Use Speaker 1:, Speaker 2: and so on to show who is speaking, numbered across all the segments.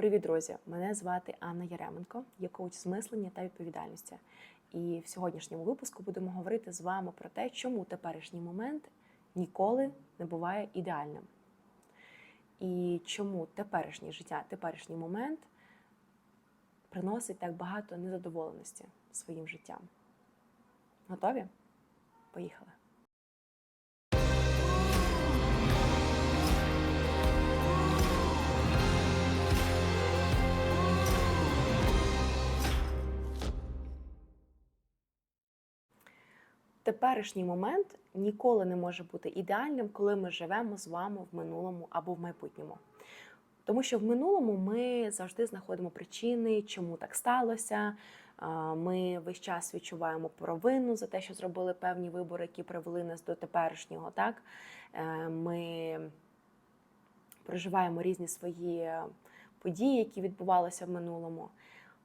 Speaker 1: Привіт, друзі! Мене звати Анна Яременко, я коуч з мислення та відповідальності. І в сьогоднішньому випуску будемо говорити з вами про те, чому теперішній момент ніколи не буває ідеальним. І чому теперішнє життя, теперішній момент приносить так багато незадоволеності своїм життям. Готові? Поїхали! Теперішній момент ніколи не може бути ідеальним, коли ми живемо з вами в минулому або в майбутньому. Тому що в минулому ми завжди знаходимо причини, чому так сталося. Ми весь час відчуваємо провину за те, що зробили певні вибори, які привели нас до теперішнього. Так? Е, Ми проживаємо різні свої події, які відбувалися в минулому.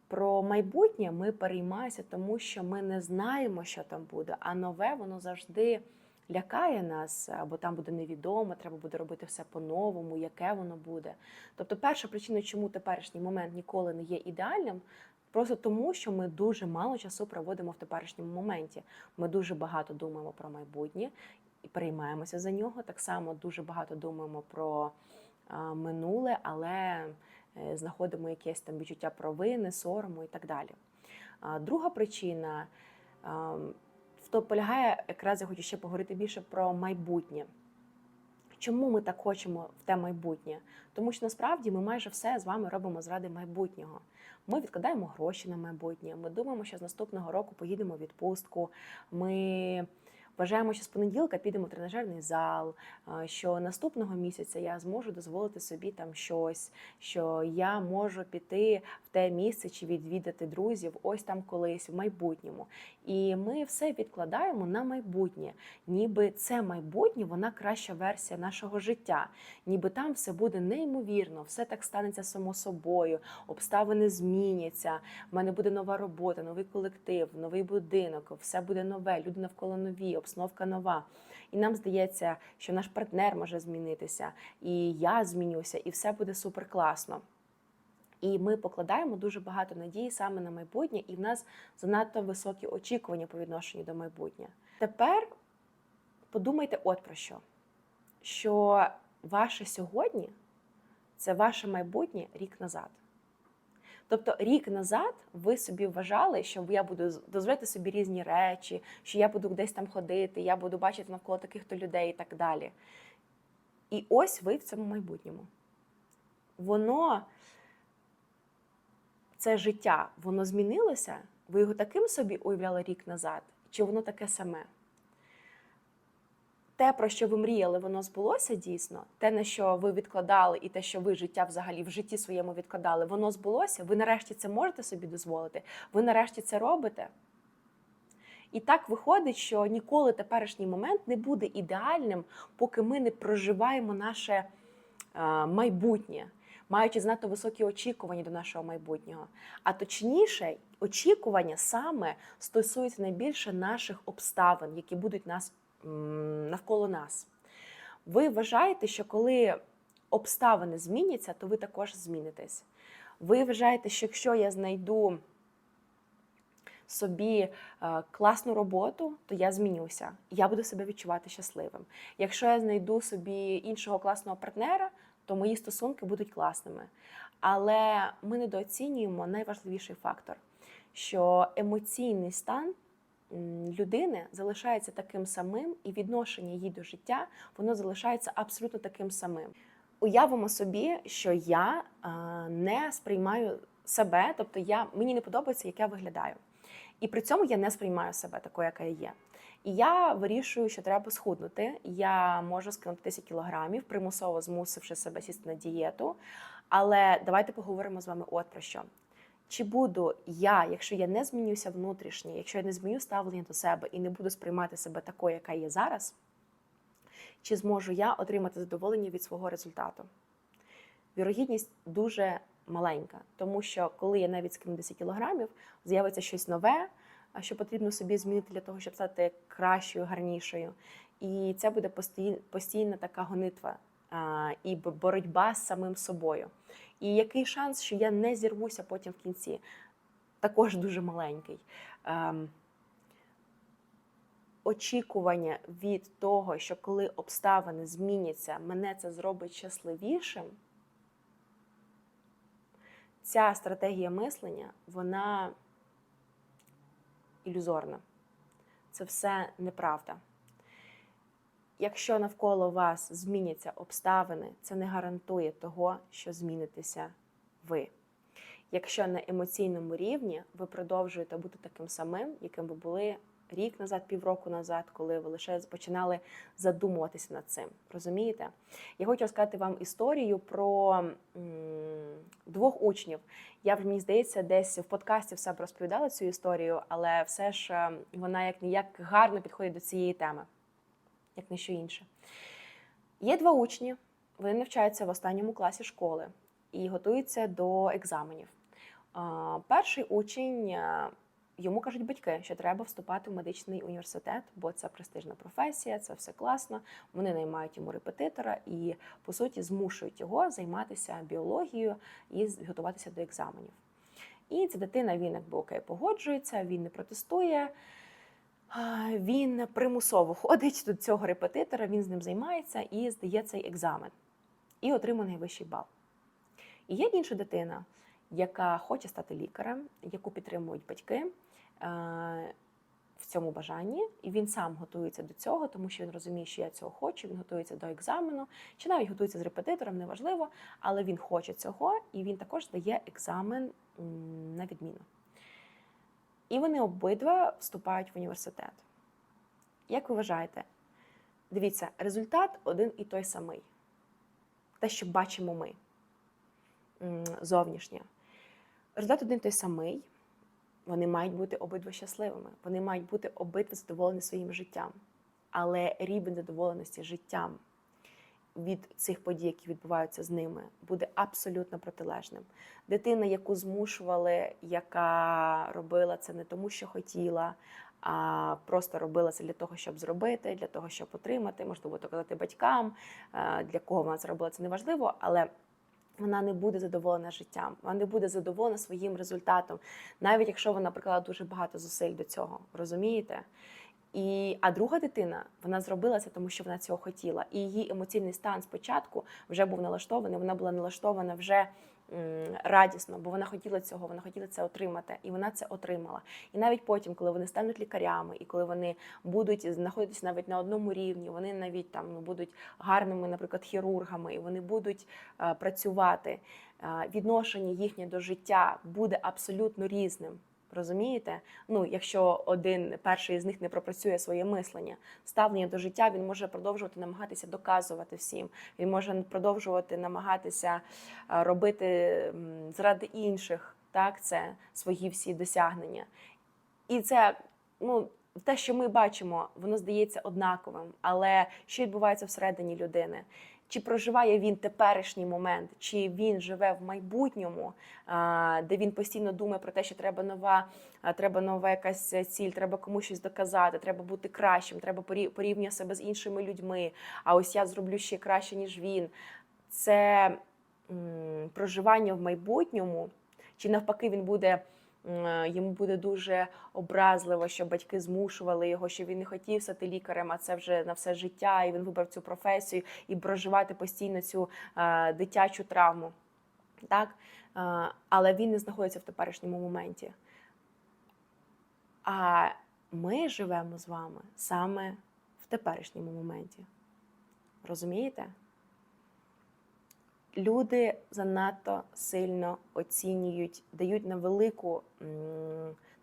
Speaker 1: Про майбутнє ми переймаємося, тому що ми не знаємо, що там буде, а нове воно завжди лякає нас, або там буде невідомо, треба буде робити все по-новому, яке воно буде. Тобто, перша причина, чому теперішній момент ніколи не є ідеальним, просто тому, що ми дуже мало часу проводимо в теперішньому моменті. Ми дуже багато думаємо про майбутнє і переймаємося за нього. Так само дуже багато думаємо про минуле, але знаходимо якесь там відчуття провини, сорому і так далі. Друга причина то полягає, якраз я хочу ще поговорити більше про майбутнє. Чому ми так хочемо в те майбутнє? Тому що насправді ми майже все з вами робимо заради майбутнього. Ми відкладаємо гроші на майбутнє. Ми думаємо, що з наступного року поїдемо в відпустку. Ми вважаємо, що з понеділка підемо в тренажерний зал, що наступного місяця я зможу дозволити собі там щось, що я можу піти в те місце чи відвідати друзів, ось там колись в майбутньому. І ми все відкладаємо на майбутнє, ніби це майбутнє, вона краща версія нашого життя, ніби там все буде неймовірно, все так станеться само собою, обставини зміняться. в мене буде нова робота, новий колектив, новий будинок, все буде нове, люди навколо нові, обстановка нова. І нам здається, що наш партнер може змінитися, і я змінюся, і все буде супер класно. І ми покладаємо дуже багато надії саме на майбутнє, і в нас занадто високі очікування по відношенню до майбутнього. Тепер подумайте от про що: що ваше сьогодні це ваше майбутнє рік назад. Тобто рік назад ви собі вважали, що я буду дозволяти собі різні речі, що я буду десь там ходити, я буду бачити навколо таких-то людей і так далі. І ось ви в цьому майбутньому. Воно це життя, воно змінилося? Ви його таким собі уявляли рік назад? Чи воно таке саме? Те, про що ви мріяли, воно збулося дійсно. Те, на що ви відкладали, і те, що ви життя взагалі в житті своєму відкладали, воно збулося. Ви нарешті це можете собі дозволити. Ви нарешті це робите. І так виходить, що ніколи теперішній момент не буде ідеальним, поки ми не проживаємо наше е, майбутнє маючи знато високі очікування до нашого майбутнього. А точніше, очікування саме стосуються найбільше наших обставин, які будуть нас навколо нас. Ви вважаєте, що коли обставини зміняться, то ви також змінитесь. Ви вважаєте, що якщо я знайду собі е, класну роботу, то я змінюся. Я буду себе відчувати щасливим. Якщо я знайду собі іншого класного партнера, то мої стосунки будуть класними. Але ми недооцінюємо найважливіший фактор, що емоційний стан людини залишається таким самим, і відношення її до життя воно залишається абсолютно таким самим. Уявимо собі, що я не сприймаю себе, тобто я мені не подобається, як я виглядаю. І при цьому я не сприймаю себе такою, яка я є. І я вирішую, що треба схуднути. Я можу скинути 10 кілограмів, примусово змусивши себе сісти на дієту. Але давайте поговоримо з вами от про що. Чи буду я, якщо я не змінюся внутрішньо, якщо я не зміню ставлення до себе і не буду сприймати себе такою, яка є зараз, чи зможу я отримати задоволення від свого результату? Вірогідність дуже маленька, тому що коли я навіть скину 10 кілограмів, з'явиться щось нове що потрібно собі змінити для того, щоб стати кращою, гарнішою. І це буде постійна така гонитва і боротьба з самим собою. І який шанс, що я не зірвуся потім в кінці? Також дуже маленький. Ем, очікування від того, що коли обставини зміняться, мене це зробить щасливішим. Ця стратегія мислення, вона ілюзорна. Це все неправда. Якщо навколо вас зміняться обставини, це не гарантує того, що змінитеся ви. Якщо на емоційному рівні ви продовжуєте бути таким самим, яким ви були рік назад, півроку назад, коли ви лише починали задумуватися над цим. Розумієте? Я хочу розказати вам історію про двох учнів. Я мені здається, десь в подкасті все б розповідала цю історію, але все ж е, вона як ніяк гарно підходить до цієї теми, як не що інше. Є два учні, вони навчаються в останньому класі школи і готуються до екзаменів. Перший учень е, йому кажуть батьки, що треба вступати в медичний університет, бо це престижна професія, це все класно. Вони наймають йому репетитора і, по суті, змушують його займатися біологією і готуватися до екзаменів. І ця дитина він якби окей погоджується, він не протестує. Він примусово ходить до цього репетитора, він з ним займається і здає цей екзамен і отримує найвищий бал. І є інша дитина, яка хоче стати лікарем, яку підтримують батьки в цьому бажанні, і він сам готується до цього, тому що він розуміє, що я цього хочу. Він готується до екзамену, чи навіть готується з репетитором, неважливо, але він хоче цього, і він також здає екзамен на відміну. І вони обидва вступають в університет. Як ви вважаєте? Дивіться, результат один і той самий. Те, що бачимо ми зовнішнє. Результат один і той самий. Вони мають бути обидва щасливими. Вони мають бути обидва задоволені своїм життям. Але рівень задоволеності життям від цих подій, які відбуваються з ними, буде абсолютно протилежним. Дитина, яку змушували, яка робила це не тому, що хотіла, а просто робила це для того, щоб зробити, для того, щоб отримати, можливо, то казати батькам, е, для кого вона це робила, це неважливо, але вона не буде задоволена життям, вона не буде задоволена своїм результатом, навіть якщо вона приклала дуже багато зусиль до цього, розумієте? І, а друга дитина вона зробила це, тому що вона цього хотіла. І її емоційний стан спочатку вже був налаштований. Вона була налаштована вже радісно, бо вона хотіла цього, вона хотіла це отримати, і вона це отримала. І навіть потім, коли вони стануть лікарями, і коли вони будуть знаходитися навіть на одному рівні, вони навіть там будуть гарними, наприклад, хірургами, і вони будуть е, працювати. е, відношення їхнє до життя буде абсолютно різним. Розумієте? Ну, якщо один перший з них не пропрацює своє мислення, ставлення до життя, він може продовжувати намагатися доказувати всім. Він може продовжувати намагатися е, робити заради інших, так, це свої всі досягнення. І це, ну, те, що ми бачимо, воно здається однаковим, але що відбувається всередині людини? Чи проживає він теперішній момент, чи він живе в майбутньому, де він постійно думає про те, що треба нова, треба нова якась ціль, треба комусь щось доказати, треба бути кращим, треба порі- порівнювати себе з іншими людьми. А ось я зроблю ще краще, ніж він. Це м, проживання в майбутньому, чи навпаки, він буде. М, Йому буде дуже образливо, що батьки змушували його, що він не хотів стати лікарем, а це вже на все життя, і він вибрав цю професію і проживати постійно цю е, дитячу травму. Так? Е, але він не знаходиться в теперішньому моменті. А ми живемо з вами саме в теперішньому моменті. Розумієте? Люди занадто сильно оцінюють, дають на велику,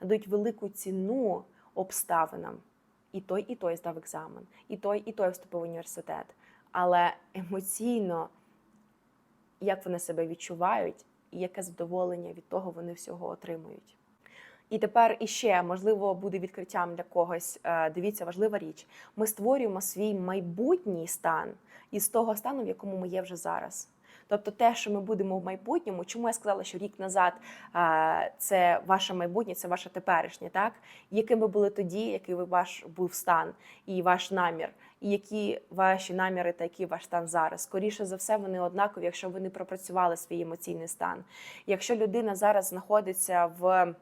Speaker 1: надають велику ціну обставинам. І той, і той здав екзамен, і той, і той вступив в університет. Але емоційно, як вони себе відчувають, і яке задоволення від того вони всього отримують. І тепер іще, можливо, буде відкриттям для когось. Е, Дивіться, важлива річ. Ми створюємо свій майбутній стан із того стану, в якому ми є вже зараз. Тобто, те, що ми будемо в майбутньому, чому я сказала, що рік назад це ваше майбутнє, це ваше теперішнє, так? Яким ви були тоді, який ви ваш був стан і ваш намір, і які ваші наміри та який ваш стан зараз. Скоріше за все, вони однакові, якщо ви не пропрацювали свій емоційний стан. Якщо людина зараз знаходиться в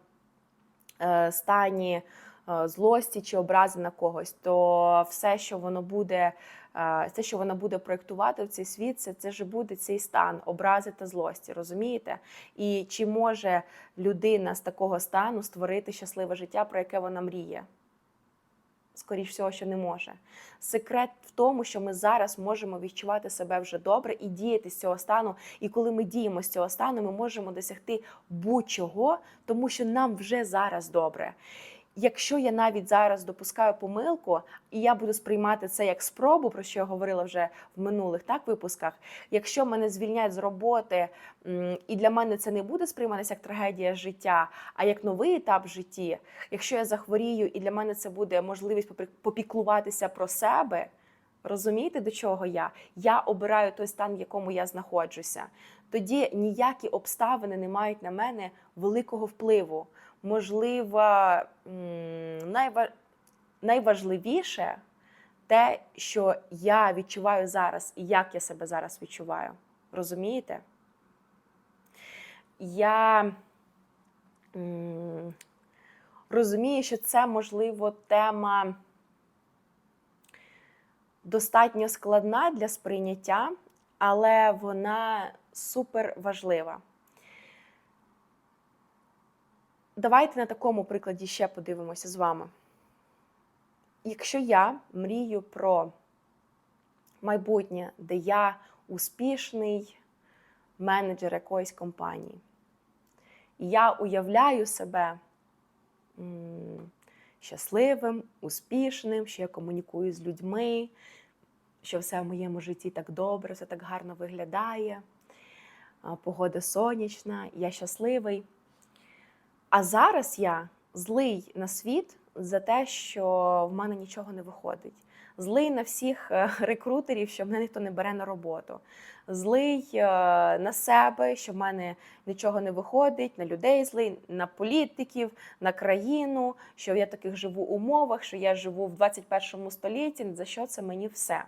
Speaker 1: е, стані е, злості чи образи на когось, то все, що воно буде, е, все, що вона буде проєктувати в цей світ, це, це ж буде цей стан образи та злості, розумієте? І чи може людина з такого стану створити щасливе життя, про яке вона мріє? Скоріше всього, що не може. Секрет в тому, що ми зараз можемо відчувати себе вже добре і діяти з цього стану. І коли ми діємо з цього стану, ми можемо досягти будь-чого, тому що нам вже зараз добре. Якщо я навіть зараз допускаю помилку, і я буду сприймати це як спробу, про що я говорила вже в минулих так випусках. Якщо мене звільнять з роботи, і для мене це не буде сприйматися як трагедія життя, а як новий етап в житті. Якщо я захворію, і для мене це буде можливість попі- попіклуватися про себе. Розумієте, до чого я? Я обираю той стан, в якому я знаходжуся. Тоді ніякі обставини не мають на мене великого впливу. Можливо, найважливіше те, що я відчуваю зараз і як я себе зараз відчуваю. Розумієте? Я розумію, що це, можливо, тема достатньо складна для сприйняття, але вона супер важлива. Давайте на такому прикладі ще подивимося з вами. Якщо я мрію про майбутнє, де я успішний менеджер якоїсь компанії, і я уявляю себе щасливим, успішним, що я комунікую з людьми, що все в моєму житті так добре, все так гарно виглядає, погода сонячна, я щасливий. А зараз я злий на світ за те, що в мене нічого не виходить. Злий на всіх е, рекрутерів, що мене ніхто не бере на роботу. Злий е, на себе, що в мене нічого не виходить, на людей злий, на політиків, на країну, що я таких живу умовах, що я живу в 21 столітті. За що це мені все?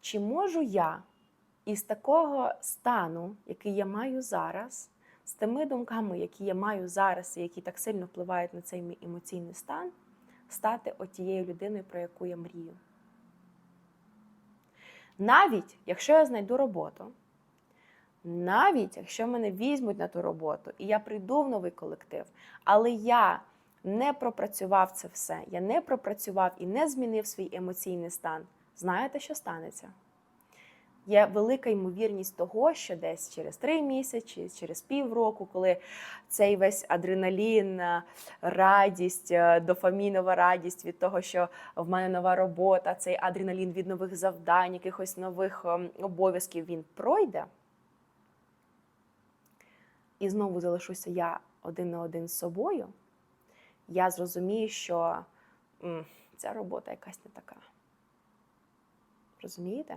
Speaker 1: Чи можу я із такого стану, який я маю зараз, з тими думками, які я маю зараз, і які так сильно впливають на цей мій емоційний стан, стати отією людиною, про яку я мрію. Навіть якщо я знайду роботу, навіть якщо мене візьмуть на ту роботу, і я прийду в новий колектив, але я не пропрацював це все, я не пропрацював і не змінив свій емоційний стан, знаєте, що станеться? Є велика ймовірність того, що десь через три місяці, через півроку, коли цей весь адреналін, е, радість, е, дофамінова радість від того, що в мене нова робота, цей адреналін від нових завдань, якихось нових ем, обов'язків він пройде. І знову залишуся я один на один з собою. Я зрозумію, що ця робота якась не така. Розумієте?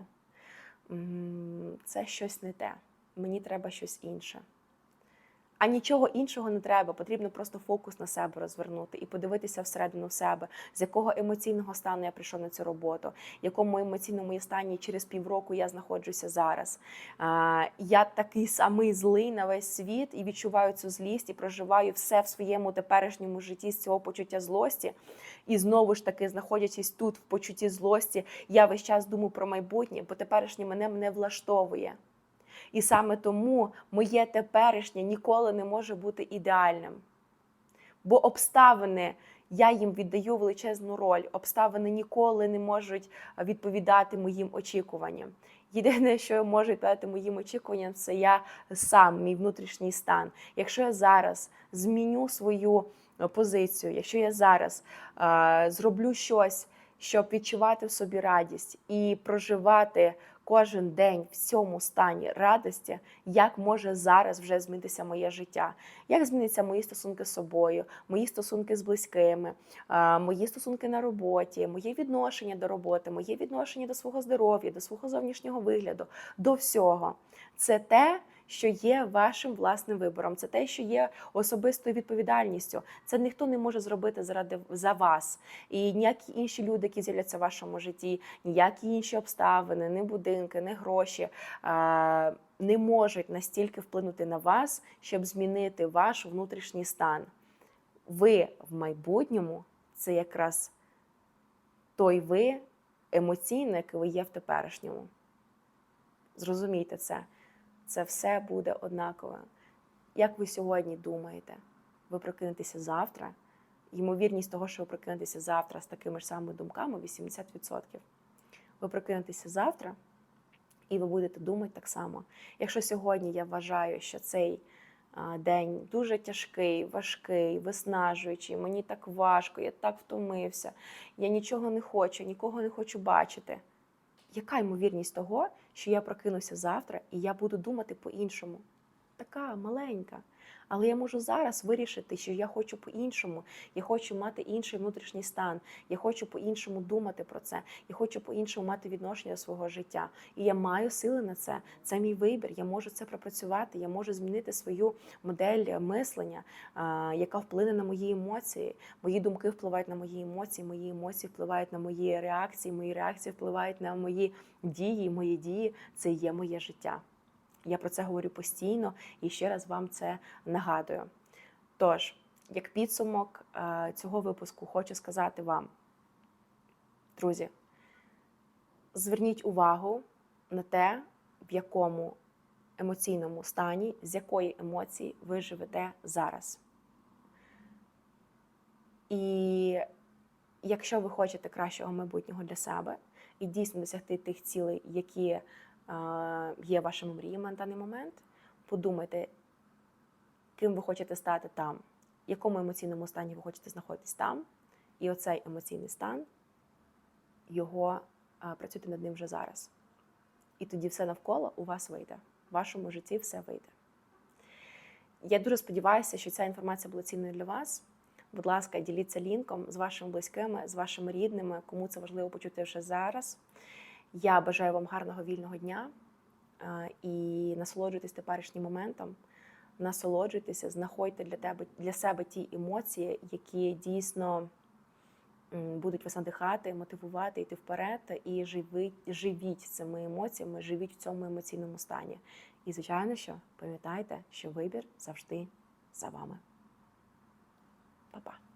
Speaker 1: Це щось не те. Мені треба щось інше. А нічого іншого не треба. Потрібно просто фокус на себе розвернути і подивитися всередину себе, з якого емоційного стану я прийшов на цю роботу, в якому емоційному я стані через півроку я знаходжуся зараз. Я такий самий злий на весь світ і відчуваю цю злість і проживаю все в своєму теперішньому житті з цього почуття злості. І знову ж таки, знаходячись тут в почутті злості, я весь час думаю про майбутнє, бо теперішнє мене не влаштовує. І саме тому моє теперішнє ніколи не може бути ідеальним. Бо обставини, я їм віддаю величезну роль, обставини ніколи не можуть відповідати моїм очікуванням. Єдине, що може відповідати моїм очікуванням, це я сам, мій внутрішній стан. Якщо я зараз зміню свою е, позицію, якщо я зараз е, зроблю щось, щоб відчувати в собі радість і проживати кожен день в цьому стані радості, як може зараз вже змінитися моє життя, як зміниться мої стосунки з собою, мої стосунки з близькими, мої стосунки на роботі, моє відношення до роботи, моє відношення до свого здоров'я, до свого зовнішнього вигляду, до всього. Це те, що є вашим власним вибором, це те, що є особистою відповідальністю. Це ніхто не може зробити заради за вас. І ніякі інші люди, які з'являться в вашому житті, ніякі інші обставини, ні будинки, ні гроші. а, Не можуть настільки вплинути на вас, щоб змінити ваш внутрішній стан. Ви в майбутньому це якраз той ви емоційно, який ви є в теперішньому. Зрозумійте це. Це все буде однаково. Як ви сьогодні думаєте, ви прокинетеся завтра? Ймовірність того, що ви прокинетеся завтра з такими ж самими думками 80%. Ви прокинетеся завтра, і ви будете думати так само. Якщо сьогодні я вважаю, що цей день дуже тяжкий, важкий, виснажуючий, мені так важко, я так втомився, я нічого не хочу, нікого не хочу бачити. Яка ймовірність того, що я прокинуся завтра і я буду думати по-іншому? Така маленька. Але я можу зараз вирішити, що я хочу по-іншому, я хочу мати інший внутрішній стан, я хочу по-іншому думати про це, я хочу по-іншому мати відношення до свого життя. І я маю сили на це. Це мій вибір. Я можу це пропрацювати, я можу змінити свою модель мислення, яка вплине на мої емоції. Мої думки впливають на мої емоції, мої емоції впливають на мої реакції, мої реакції впливають на мої дії. Мої дії це є моє життя. Я про це говорю постійно і ще раз вам це нагадую. Тож, як підсумок е, цього випуску, хочу сказати вам, друзі, зверніть увагу на те, в якому емоційному стані, з якої емоції ви живете зараз. І якщо ви хочете кращого майбутнього для себе і дійсно досягти тих цілей, які е, є вашими мріями на даний момент, подумайте, ким ви хочете стати там, в якому емоційному стані ви хочете знаходитись там, і оцей емоційний стан, його працюйте над ним вже зараз. І тоді все навколо у вас вийде. В вашому житті все вийде. Я дуже сподіваюся, що ця інформація була цінною для вас. Будь ласка, діліться лінком з вашими близькими, з вашими рідними, кому це важливо почути вже зараз. Я бажаю вам гарного вільного дня е, і насолоджуйтесь теперішнім моментом, насолоджуйтеся, знаходьте для тебе для себе ті емоції, які дійсно будуть вас надихати, мотивувати, йти вперед і живіть, живіть цими емоціями, живіть в цьому емоційному стані. І, звичайно, що пам'ятайте, що вибір завжди за вами. Па-па.